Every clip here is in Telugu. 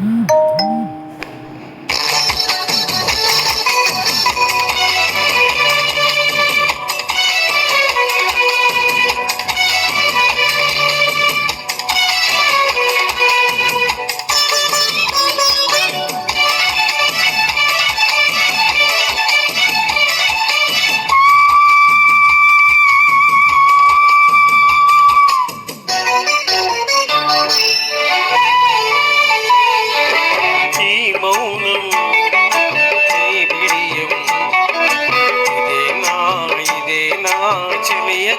Mm-hmm.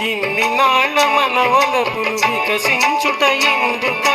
ఇన్ని నాళ్ళ మన వలపులు వికసించుట ఎందుక?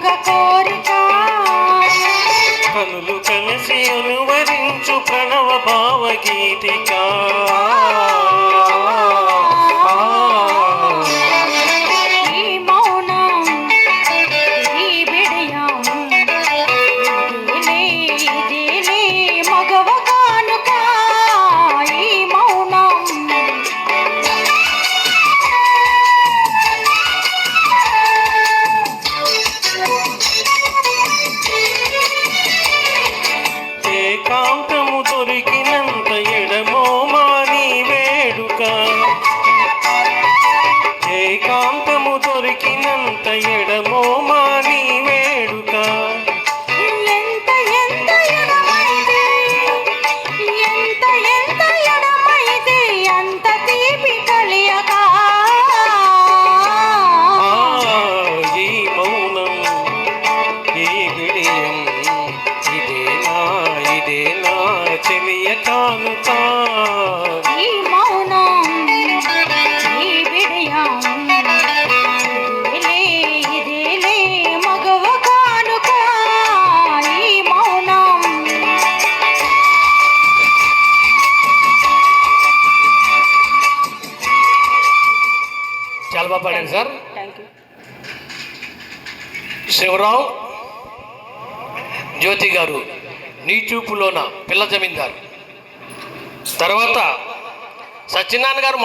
ఒక కోరిక. కనులు కలిసి అనువరించు ప్రణవ భావగీతికా. దొరికినంత ఎడమో మాని వేడుక. ఈ మౌనం ఈ విడియం ఇదేనా ఇదేనా చెలియ కానుతా గర్వపడాను సార్. శివరావు జ్యోతి గారు నీ చూపులోన పిల్ల జమీందారు. తర్వాత సత్యనారాయణ గారు